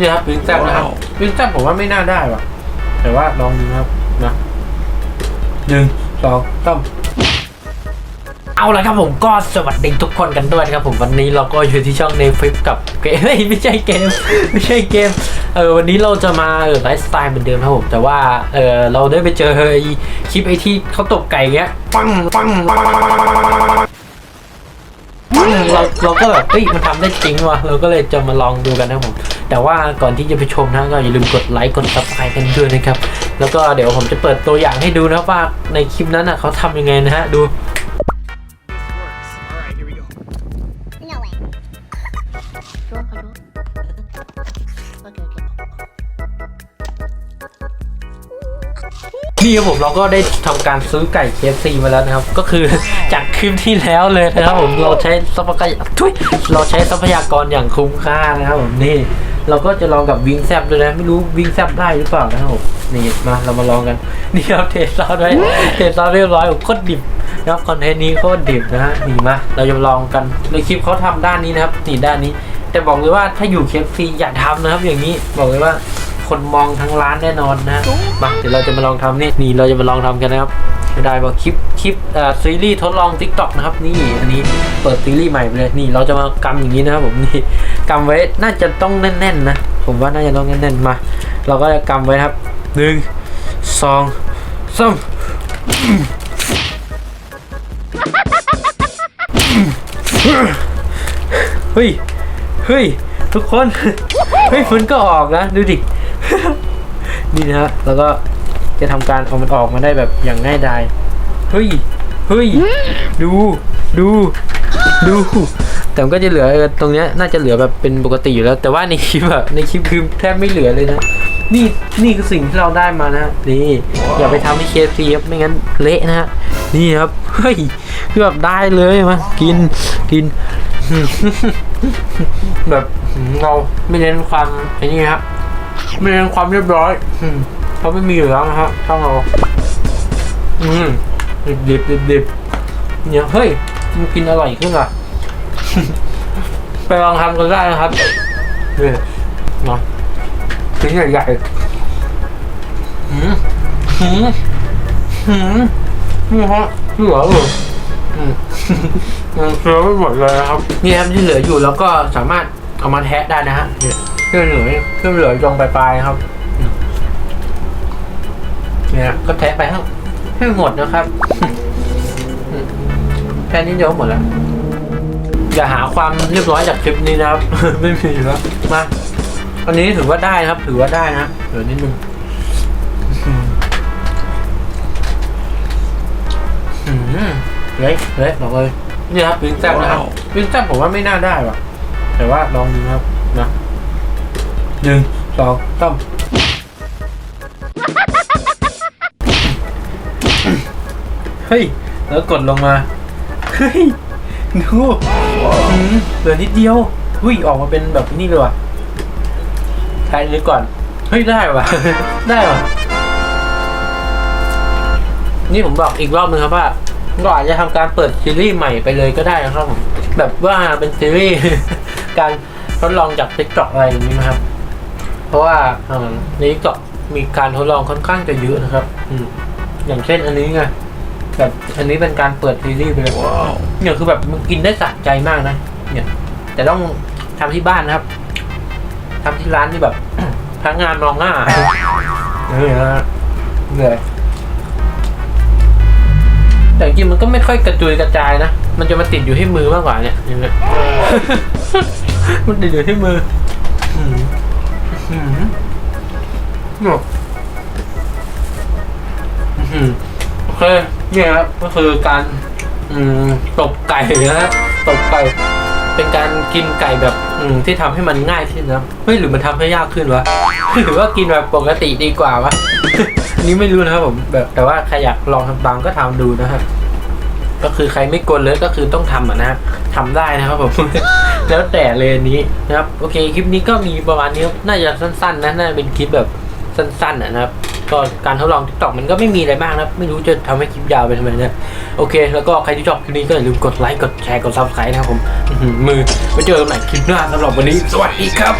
นี่ครับวิงแซบนะครับวิงแซบผมว่าไม่น่าได้ว่ะ แต่ว่าลองดูนะครับนะหนึ่งสองสามเอาละครับผมก็สวัสดีทุกคนกันด้วยนะครับผมวันนี้เราก็อยู่ที่ช่องในฟลิปกับเกมเฮ้ยไม่ใช่เกม ไม่ใช่เกมเออวันนี้เราจะมาเออไลฟ์สไตล์เหมือนเดิมครับผมแต่ว่าเออเราได้ไปเจอไอ้คลิปไอ้ที่เขาตบไก่เงี้ยปังปังปังปัง เราเราก็แบบเฮ้ยมันทำได้จริงว่ะเราก็เลยจะมาลองดูกันนะผม แต่ว่าก่อนที่จะไปชมนะก็อย่าลืมกดไลค์กดซับสไครต์กันด้วยนะครับ แล้วก็เดี๋ยวผมจะเปิดตัวอย่างให้ดูนะว่าในคลิปนั้นน่ะเขาทำยังไงนะฮะดู นี่ครับผมเราก็ได้ทำการซื้อไก่ KFC มาแล้วนะครับ ก็คือจากคลิปที่แล้วเลยนะครับ ผมเราใช้ทรัพยากรทุยเราใช้ทรัพยากรอย่างคุ้มค่านะครับผมนี่ เราก็จะลองกับวิงแซบด้วยนะไม่รู้วิงแซบได้หรือเปล่านะครับผมนี่มาเรามาลองกันนี่ครับเทสซอสไว้เทสซอสเรียบร้อยโคตรดิบนะครับคอนเทนต์นี้โคตรดิบนะฮะนี่มาเราจะลองกันในคลิปเขาทำด้านนี้นะครับนี่ด้านนี้ แต่บอกเลยว่าถ้าอยู่ KFC อย่าทำนะครับ อย่างนี้บอกเลยว่า คนมองทั้งร้านแน่นอนนะมาเดี๋ยวเราจะมาลองทำนี่นี่เราจะมาลองทำกันนะครับไม่ได้ว่าคลิปคลิปอ่าซีรีส์ทดลอง Tik t o อกนะครับนี่อันนี้เปิดซีรีส์ใหม่ไปเลยนี่เราจะมากำอย่างนี้นะครับผมนี่กำไว้น่าจะต้องแน่นๆนะผมว่าน่าจะต้องแน่นๆมา เราก็จะกำไว้ครับหนึ่งสองสามเฮ้ย เฮ้ย ทุกคน เฮ้ยมันก็ออกนะ ดูดิ นี่นะฮะ แล้วก็จะทำการเอามันออกมาได้แบบอย่างง่ายดาย เฮ้ย เฮ้ย ดู ดู ดู แต่มันก็จะเหลือตรงเนี้ยน่าจะเหลือแบบเป็นปกติอยู่แล้ว แต่ว่าในคลิปอะในคลิปคือแทบไม่เหลือเลยนะ นี่ นี่คือสิ่งที่เราได้มานะนี่ อย่าไปทำให้เคฟซีครับ ไม่งั้นเละนะฮะ นี่ครับ เฮ้ยคือแบบได้เลยมากิน กิน แบบเราไม่เน้นความไอ้นี่ครับ ม่เน้นความเรียบร้อยอืมเขาไม่มีอยู่แล้วนะฮะช่องเราอืมดิบดิบดิบดิบเนี่ยเฮ้ยมันกินอร่อยขึ้นอะไปลองทำกันได้นะครับนี่เนาะชิ้นใหญ่ๆหืมหืมหืมนี่ฮะเหลืออยู่อืมยังเคี้ยวไม่หมดเลยนะครับ นี่ครับที่เหลืออยู่แล้วก็สามารถเอามาแทะได้นะฮะเนี่ย ที่เหลือที่เหลือตรงปลายๆครับ เนี่ยก็แทะไปให้ให้หมดนะครับแค่นี้เดียวหมดแล้วอย่าหาความเรียบร้อยจากคลิปนี้นะครับ ไม่มีอยู่แล้วมาอันนี้ถือว่าได้นะครับ ถือว่าได้นะเดี๋ยวนิดนึงอืมเละเละบอกเลยนี่ครับวิงแซบนะครับวิงแซบผมว่าไม่น่าได้ว่ะ แต่ว่าลองดูนะครับนะ หนึ่งสองสามเฮ้ย แล้วกดลงมา เฮ้ย ดูเหลือนิดเดียวหุ้ยออกมาเป็นแบบนี้เลยว่ะทายนี้ก่อน เฮ้ย ได้ว่ะ ได้ว่ะ นี่ผมบอกอีกรอบนึงครับว่าเราอาจจะทำการเปิดซีรีส์ใหม่ไปเลยก็ได้นะครับผมแบบว่าเป็นซีรีส์การทดลองจาก t ิ k t o k อะไรอย่างนี้นะครับ เพราะว่าเอ่อใน t ิ k t o k มีการทดลองค่อนข้างจะเยอะนะครับ อืมอย่างเช่นอันนี้ไงแบบอันนี้เป็นการเปิดซีรีส์ไปเลยเนี่ยคือแบบมันกินได้สะใจมากนะเนี่ย แต่ต้องทำที่บ้านนะครับทำที่ร้านที่แบบพนักงานมองหน้าเออนะฮะเหนื่อยแต่จริงๆมันก็ไม่ค่อยกระจุยกระจายนะ มันจะมาติดอยู่ที่มือมากกว่าเนี่ยอย่างเงี้ยมันติดอยู่ที่มือ อืมอืมเนี่ยอืมโอเคเนี่ยครับก็คือการ อืมตบไก่นะฮะตบไก่ เป็นการกินไก่แบบ อืมที่ทำให้มันง่ายขึ้นนะเฮ้ยหรือมันทำให้ยากขึ้นวะหรือว่ากินแบบปกติดีกว่าวะอันนี้ไม่รู้นะครับผมแบบแต่ว่าใครอยากลองทำตามก็ทำดูนะฮะก็คือใครไม่กลัวเลยก็คือต้องทำอะนะทำได้นะครับผม แล้วแต่เลยอันนี้นะครับ โอเคคลิปนี้ก็มีประมาณนี้น่าจะสั้นๆนะน่าจะเป็นคลิปแบบสั้นๆนะครับก็การทดลองทิกตอกมันก็ไม่มีอะไรมากนะไม่รู้จะทำให้คลิปยาวไปทำไมเนี่ยโอเค แล้วก็ใครที่ชอบคลิปนี้ก็อย่าลืมกดไลค์กดแชร์กดซับสไครต์นะครับผมมือไว้เจอกันใหม่คลิปหน้าสำหรับวันนี้ สวัสดีครับ